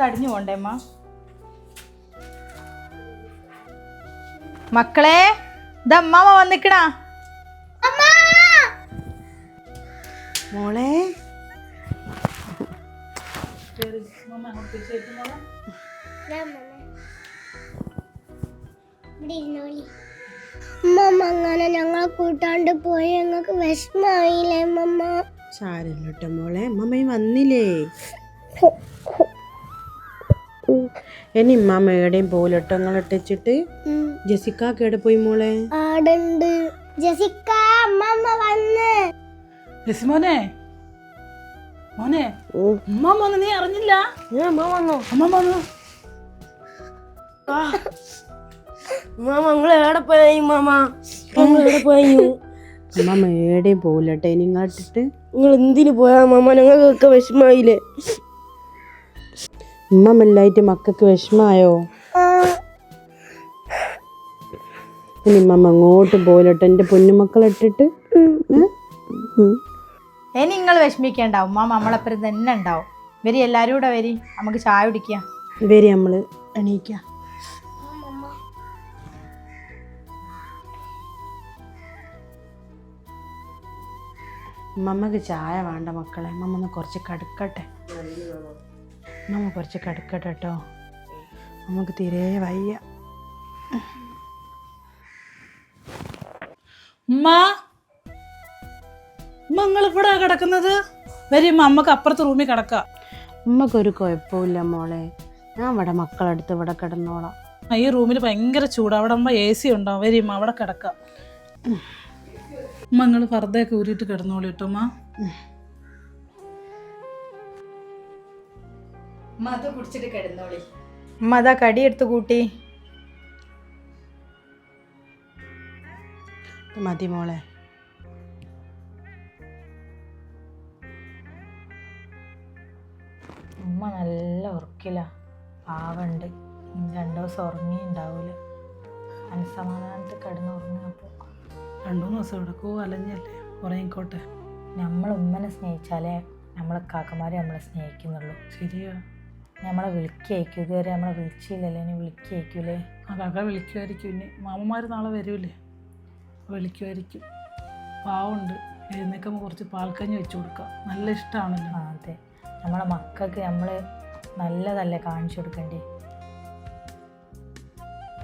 തടിഞ്ഞു പോണ്ടേ അമ്മ? മക്കളെ ഇതമ്മാമ വന്നിക്കണാ. മോളെ. അങ്ങനെ ഞങ്ങളെ കൂട്ടാണ്ട് പോയി. ഞങ്ങൾക്ക് വിഷമായില്ലേ മമ്മ സാരല്ല കേട്ടോ മോളെ അമ്മമ്മയും വന്നില്ലേ ഇനി ഇമ്മാമ എവിടെയും പോലട്ടോ നിങ്ങളിട്ടിച്ചിട്ട് ജസിക്കാക്ക് എവിടെ പോയി മോളെ ആടുണ്ട് ജസിക്ക അമ്മമ്മ വന്ന് മോനെ മോനെ ഉമ്മ വന്നു നീ അറിഞ്ഞില്ല അമ്മ വന്നോ അമ്മ വന്നു മാമ നിങ്ങൾ എവിടെ പോയി മാമ നിങ്ങൾ എവിടെ പോയി അമ്മമ്മ എവിടെയും പോലട്ടെ ഇനി നിങ്ങൾ എന്തിനു പോയാ അമ്മ ഞങ്ങൾക്കൊക്കെ വിഷമായില്ലേ ഉമ്മമ്മല്ലായിട്ട് മക്കൾക്ക് വിഷമായോ ഇനി ഉമ്മ അങ്ങോട്ട് പോലട്ടെ എന്റെ പൊന്നുമക്കളിട്ടിട്ട് ഇനി നിങ്ങൾ വിഷമിക്കേണ്ട. ഉമ്മ നമ്മളപ്പുറം തന്നെ ഉണ്ടാവും. വരി എല്ലാരും കൂടെ വരി. നമുക്ക് ചായ കുടിക്കാം. വരി നമ്മൾ എണീക്കാം. മമ്മക്ക് ചായ വേണ്ട മക്കളെ. മമ്മ ഒന്ന് കുറച്ച് കടുക്കട്ടെ. മമ്മ കുറച്ച് കടുക്കട്ടെ കേട്ടോ നമുക്ക് തീരെ വയ്യ. നിങ്ങൾ ഇവിടെ കിടക്കുന്നത്? വരും അമ്മയ്ക്ക് അപ്പുറത്തെ റൂമിൽ കിടക്കാം. ഉമ്മക്കൊരു കുഴപ്പമില്ല മോളെ. ഞാൻ ഇവിടെ മക്കളടുത്ത് ഇവിടെ കിടന്നോളാം. ഈ റൂമിൽ ഭയങ്കര ചൂടാണ് അവിടെ അമ്മ എ സി ഉണ്ടാവും. വരും അവിടെ കിടക്കാം. ഉമ്മ നിങ്ങൾ പർദ്ദയൊക്കെ ഊരിയിട്ട് കിടന്നോളൂ കേട്ടോ കുടിച്ചിട്ട് കിടന്നോളി. അതാ കടിയെടുത്ത് കൂട്ടി. മതി മോളെ. ഉമ്മ നല്ല ഉറക്കില്ല പാവുണ്ട്. രണ്ടു ദിവസം ഉറങ്ങിയുണ്ടാവൂല മനസ്സമാധാനത്തിൽ കിടന്ന് ഉറങ്ങിയപ്പോൾ രണ്ടു മൂന്ന് ദിവസം എടുക്കുമോ അലഞ്ഞല്ലേ ഉറങ്ങിക്കോട്ടെ നമ്മൾ ഉമ്മനെ സ്നേഹിച്ചാലേ നമ്മളെ കാക്കമാരെ നമ്മളെ സ്നേഹിക്കുന്നുള്ളൂ. ശരിയാ. നമ്മളെ വിളിക്കയക്കും ഇതുവരെ നമ്മളെ വിളിച്ചില്ലല്ലേ. ഇനി വിളിക്കയക്കൂലേ ആ കാക്ക വിളിക്കുമായിരിക്കും. ഇനി മാമന്മാർ നാളെ വരൂലേ? വിളിക്കുമായിരിക്കും. പാവുണ്ട് എഴുന്നേക്കുമ്പോൾ കുറച്ച് പാൽക്കഞ്ഞി വെച്ച് കൊടുക്കാം. നല്ല ഇഷ്ടമാണല്ലോ അതെ. നമ്മളെ മക്കൾക്ക് നമ്മൾ നല്ലതല്ലേ കാണിച്ചു കൊടുക്കണ്ടേ